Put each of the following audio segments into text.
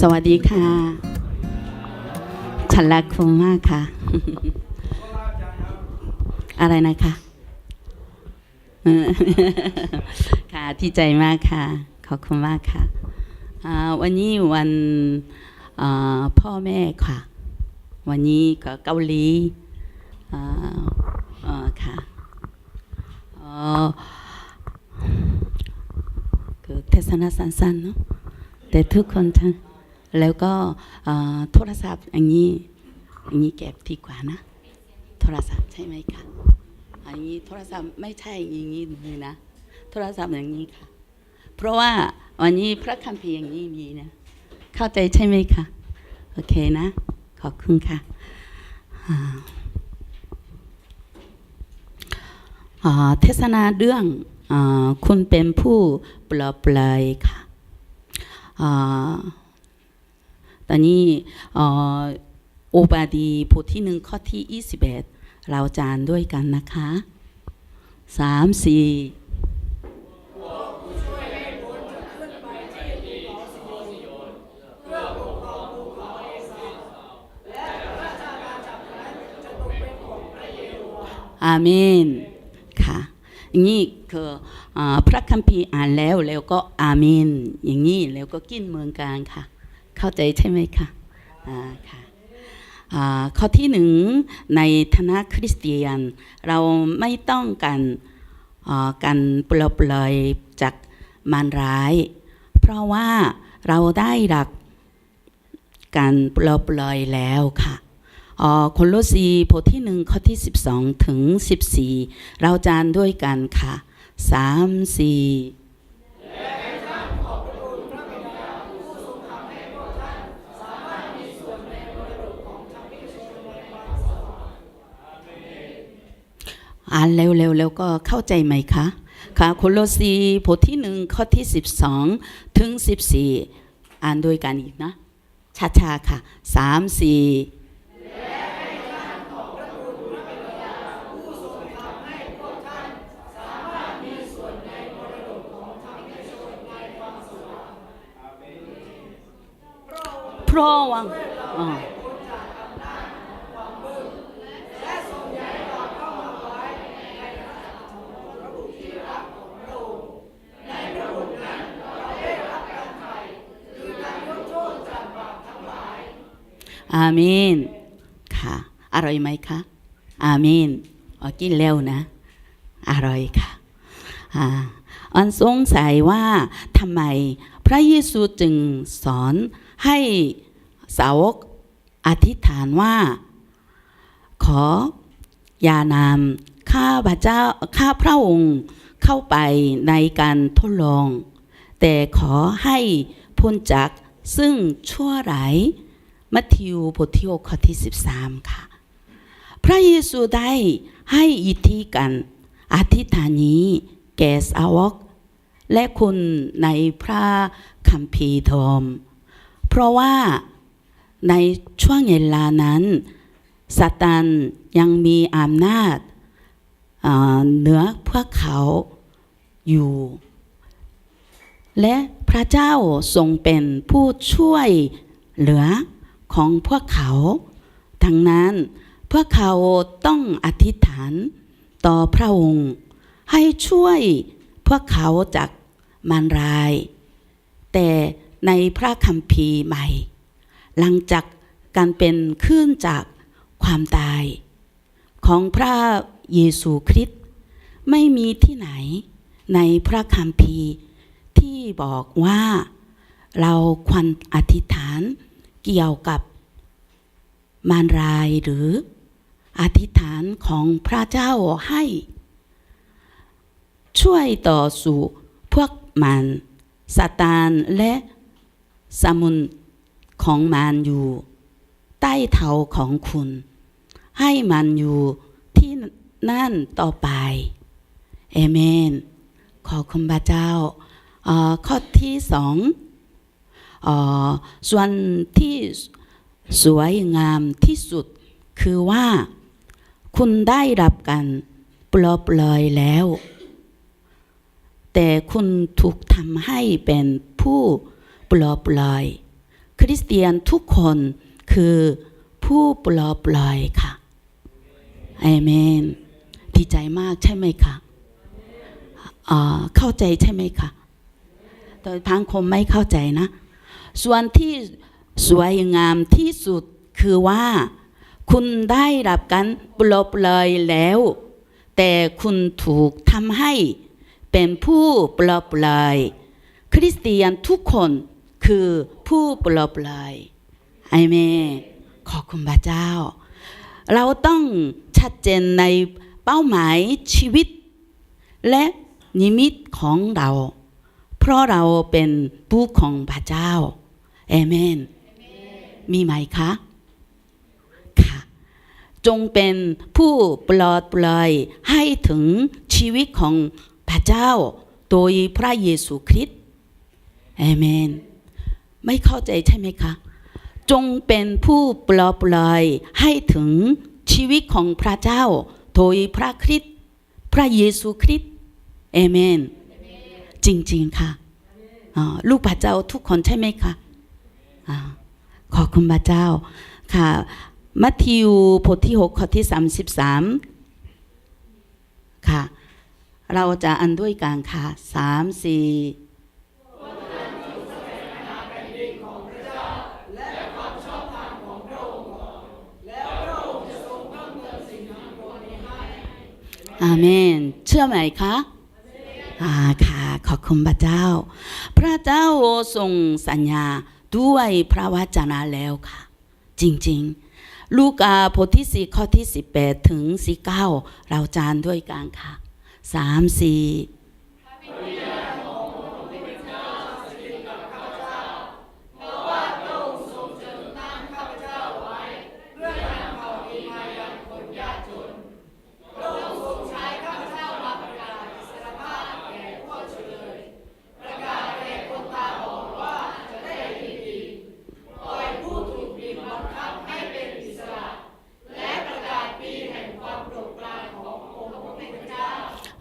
สวัสดีค่ะ ฉันรักคุณมากค่ะ อะไรนะคะเออค่ะที่ใจมากค่ะ ขอบคุณมากค่ะอ่าวันนี้วันอ่าพ่อแม่ค่ะ วันนี้ก็เกาหลีอ่าอ่าค่ะอ๋อคือเทศนาสั้นๆเนาะแต่ทุกคนทั้ง แล้วก็โทรศัพท์อย่างนี้อย่างนี้เก็บดีกว่านะ โทรศัพท์ใช่ไหมคะอันนี้โทรศัพท์ไม่ใช่อย่างนี้เลยนะ โทรศัพท์อย่างนี้ค่ะ เพราะว่าวันนี้พระคัมภีร์อย่างนี้มีนะเข้าใจใช่ไหมคะโอเคนะ ขอบคุณค่ะเทศนาเรื่องอคุณเป็นผู้ปลอบปลอยค่ะ ตอนนี้อ่าโอบาดีบทที่หนึ่งข้อที่ 21 เราจานด้วยกันนะคะสามสี่อาเมนค่ะนี้คืออพระคัมภีร์อ่านแล้วแล้วก็อาเมน อย่างนี้แล้วก็กินเมืองกลางค่ะ เข้าใจใช่ไหมคะอ่าค่ะข้อที่หนึ่งในฐานะคริสเตียน เราไม่ต้องการการปลอบปลอยจากมารร้าย เพราะว่าเราได้รักการปลอบปลอยแล้วค่ะคนโลสีบทที่หนึ่งข้อที่ 12 ถึง 14 เราจานด้วยกันค่ะ 3 4 อ่านเร็วๆแล้วก็เข้าใจไหมคะค่ะโคโลสีบทที่หนึ่งข้อที่ 12 ถึง 14 อ่านด้วยกันอีกนะช้าๆค่ะสามสี่พระว่าอ่ อาเมนค่ะ อร่อยไหมคะ อาเมนออกินแล้วนะ อร่อยค่ะอ่าอันสงสัยว่าทำไมพระเยซูจึงสอนให้สาวกอธิษฐานว่า ขออย่านำข้าพระเจ้าข้าพระองค์เข้าไปในการทดลอง แต่ขอให้พ้นจากซึ่งชั่วร้าย มัทธิวบทที่6ข้อที่ 13 ค่ะ พระเยซูได้ให้อิทธิการอธิษฐานนี้แก่สาวก และคุณในพระคัมภีร์ธรรมเพราะว่าในช่วงเวลานั้นซาตานยังมีอำนาจเหนือพวกเขาอยู่ และพระเจ้าทรงเป็นผู้ช่วยเหลือ ของพวกเขา ทั้งนั้นพวกเขาต้องอธิษฐานต่อพระองค์ ให้ช่วยพวกเขาจากมารราย แต่ในพระคัมภีร์ใหม่ หลังจากการเป็นขึ้นจากความตาย ของพระเยซูคริสต์ไม่มีที่ไหนในพระคัมภีร์ที่บอกว่าเราควรอธิษฐาน เกี่ยวกับมารรายหรืออธิษฐานของพระเจ้าให้ ช่วยต่อสู้พวกมันซาตานและสมุนของมันอยู่ใต้เท้าของคุณ ให้มันอยู่ที่นั่นต่อไปเอเมน ขอคุณพระเจ้าข้อที่สอง ส่วนที่สวยงามที่สุดคือว่าคุณได้รับการปลอบปลอยแล้ว แต่คุณถูกทำให้เป็นผู้ปลอบปลอย คริสเตียนทุกคนคือผู้ปลอบปลอยค่ะเอเมนดีใจมากใช่ไหมคะอ่าเข้าใจใช่ไหมคะแต่ทางคมไม่เข้าใจนะ ส่วนที่สวยงามที่สุดคือว่า คุณได้รับการปลอบปลอยแล้ว แต่คุณถูกทำให้เป็นผู้ปลอบปลอยคริสเตียนทุกคนคือผู้ปลอบปลอยไอเมขอบคุณพระเจ้า เราต้องชัดเจนในเป้าหมายชีวิต และนิมิตของเรา เพราะเราเป็นผู้ของพระเจ้า เอเมน มีไหมคะ ค่ะ จงเป็นผู้ปลอดปล่อยให้ถึงชีวิตของพระเจ้า โดยพระเยซูคริสต์เอเมน ไม่เข้าใจใช่ไหมคะ จงเป็นผู้ปลอดปล่อยให้ถึงชีวิตของพระเจ้า โดยพระคริสต์ พระเยซูคริสต์เอเมน จริง ๆ ค่ะอ่าลูกพระเจ้าทุกคนใช่ไหมคะ ขอบคุณพระเจ้าค่ะมัทธิวบทที่ 6 ข้อที่ 33 ค่ะ เราจะอันด้วยกันค่ะสามสี่อาเมน เชื่อไหมคะอ่าค่ะ ขอบคุณพระเจ้า พระเจ้าทรงสัญญา ด้วยพระวจนะแล้วค่ะ จริงๆ ลูกาบทที่สี่ข้อที่สิบแปดถึงสี่เก้าเราจานด้วยกันค่ะสามสี่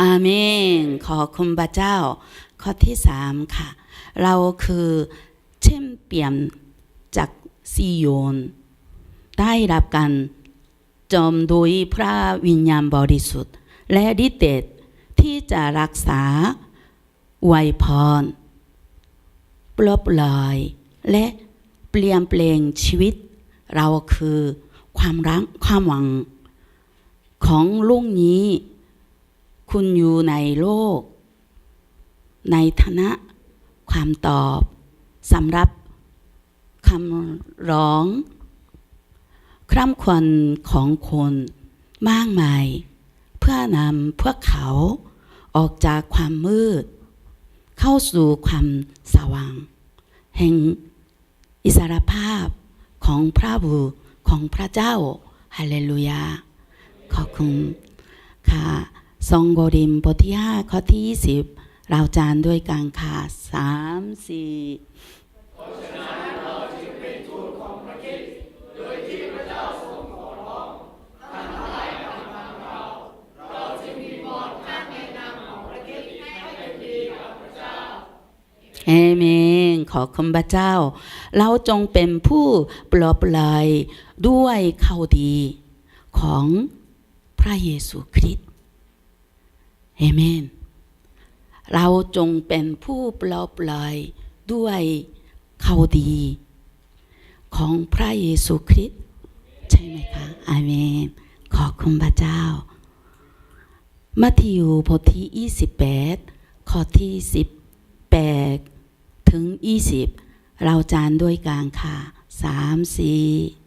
อาเมน ขอคุณพระเจ้า ข้อที่สามค่ะ เราคือเช่นเปลี่ยนจากซีโยน ได้รับการจอมโดยพระวิญญาณบริสุทธิ์ และฤทธิ์เดชที่จะรักษาไวพรปลอบลอย และเปลี่ยนแปลงชีวิต เราคือความรักความหวังของลุงนี้ คุณอยู่ในโลก ในฐานะความตอบสำหรับคำร้อง คร่ำครวญของคนมากมาย เพื่อนำพวกเขาออกจากความมืด เข้าสู่ความสว่าง แห่งอิสรภาพของพระบุของพระเจ้า ฮาเลลูยา ขอบคุณค่ะ ซองโกริมบทที่ห้าข้อที่ยี่สิบเราจานด้วยกันค่ะสามสี่เอเมนขอคุณพระเจ้า เราจงเป็นผู้ปลอบปลอยด้วยข่าวดีของพระเยซูคริสต์ เอเมน เราจงเป็นผู้ปลอบปลอยด้วยข่าดี ของพระเยซูคริสต์ใช่ไหมคะอาเมน ขอบคุณพระเจ้า มัทธิวบทที่ 28 ข้อที่ 18 ถึง 20 เราจานด้วยกลางค่ะ 3 4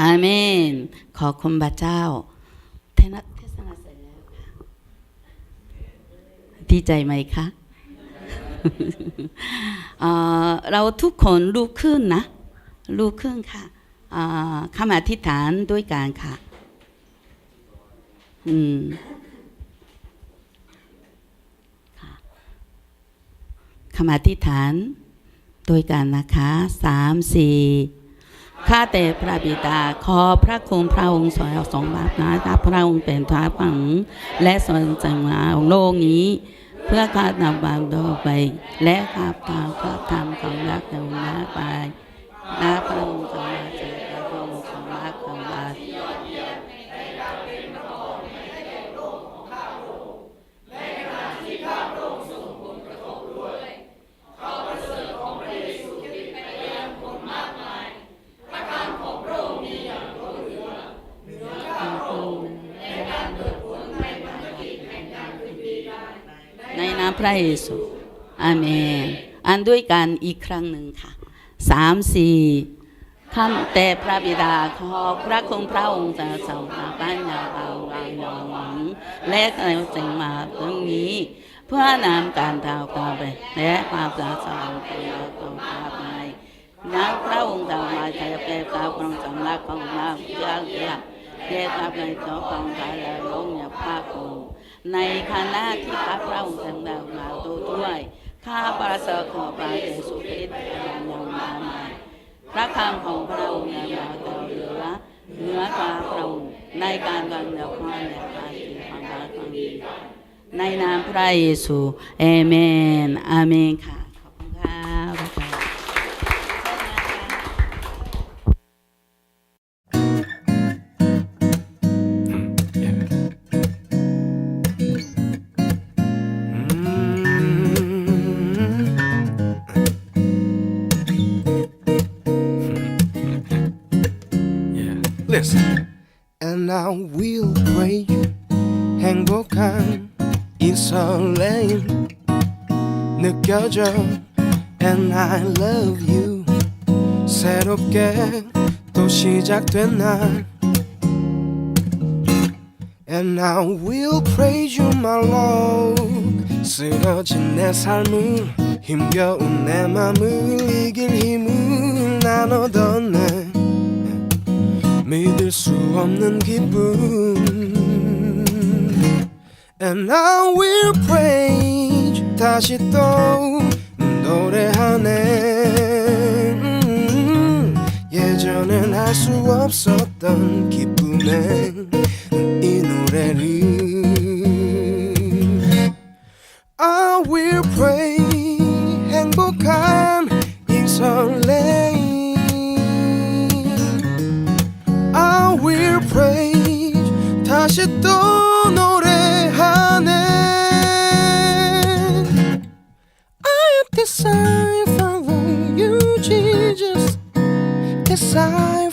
อาเมน ขอคุณพระเจ้าเทนะเทศนาเสร็จแล้วค่ะดีใจไหมคะเเราทุกคนลุกขึ้นนะลุกขึ้นค่ะเอ่อคำอธิษฐานด้วยกันค่ะอืมค่ะคำอธิษฐานโดยกันนะคะสามสี่ ข้าแต่พระบิดา ขอพระคุณพระองค์สอยสองบาทนะพระองค์เป็นท้าฝัง และสอนจังหวะของโลกนี้ เพื่อข้านำบางดอกไป และข้าพาพระธรรมของรักของรักไปนะพระองค์ของรักเจอพระองค์ของรักของรัก ในนาม พระเยซูอาเมนอันด้วยกันอีกครั้งหนึ่งค่ะสามสี่ข้าแต่พระบิดาขอพระคุณพระองค์จะทรงมาบ้านเราเราเรางหวัง และเราจึงมาตรงนี้ เพื่อนำการเท่ากันไปและความสะสมของเราของข้าไปนักพระองค์จะมาใช้เปรียบกับความสำลักของเราเพื่อเรีย กเรียกรับในตัวของเราและลงอย่าภาคองค์ในคณะที่ข้าพระองค์ทำดาวมาตัวด้วย ข้าพระเสด็จขอพระเยซูคริสต์ยังยงมาใหม่พระคำของพระองค์ยังมาต่อเหลือเหนือข้าพระองค์ในการวันเดียวกันและการที่ของพระองค์ในนามพระเยซูเอเมนอาเมนค่ะ Listen. And I will pray 행복한 이 설레임 느껴져 And I love you 새롭게 또 시작된 날 And I will praise you my Lord 쓰러진 내 삶을 힘겨운 내 맘을 이길 힘을 나눠던 내 믿을 수 없는 기쁨 And I will praise 다시 또 노래하네. 음, 예전엔 할 수 없었던 기쁨의 이 노래를. I will pray 행복한 이설 praise 다시 또 노래하네 I am designed for you Jesus Cause I